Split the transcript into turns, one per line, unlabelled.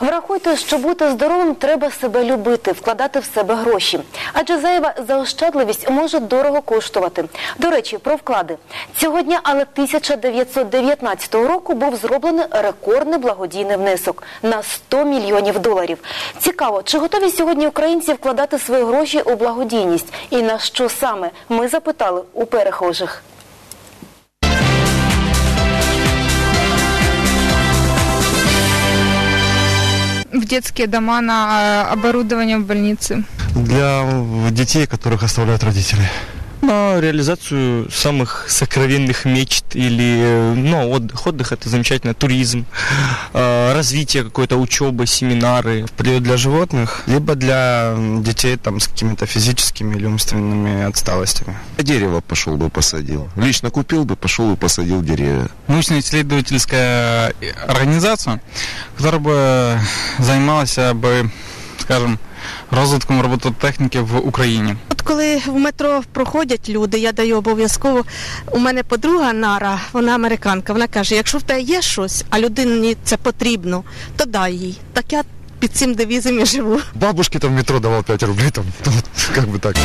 Врахуйте, що бути здоровим треба себе любити, вкладати в себе гроші. Адже зайва заощадливість може дорого коштувати. До речі, про вклади. Цього дня, але 1919 року був зроблений рекордний благодійний внесок на 100 мільйонів доларів. Цікаво, чи готові сьогодні українці вкладати свої гроші у благодійність? І на що саме? Ми запитали у перехожих.
Детские дома на э, оборудование в больнице.
для детей, которых оставляют родители.
на реализацию самых сокровенных мечт или э, ну, отдых. Отдых это замечательно, туризм, э, развитие какой-то учебы, семинары.
Приют для животных, либо для детей там с какими-то физическими или умственными отсталостями.
Дерево пошел бы посадил. Лично купил бы, пошел бы посадил деревья.
научно-исследовательская организация, которая бы занималась бы, скажем, розвитком робототехніки в Україні.
От коли в метро проходять люди, я даю обов'язково. У мене подруга Нара, вона американка. Вона каже: якщо в тебе є щось, а людині це потрібно, то дай їй. Так я під цим девізом і живу.
Бабушке там в метро давал 5 рублей, там, вот, как бы так.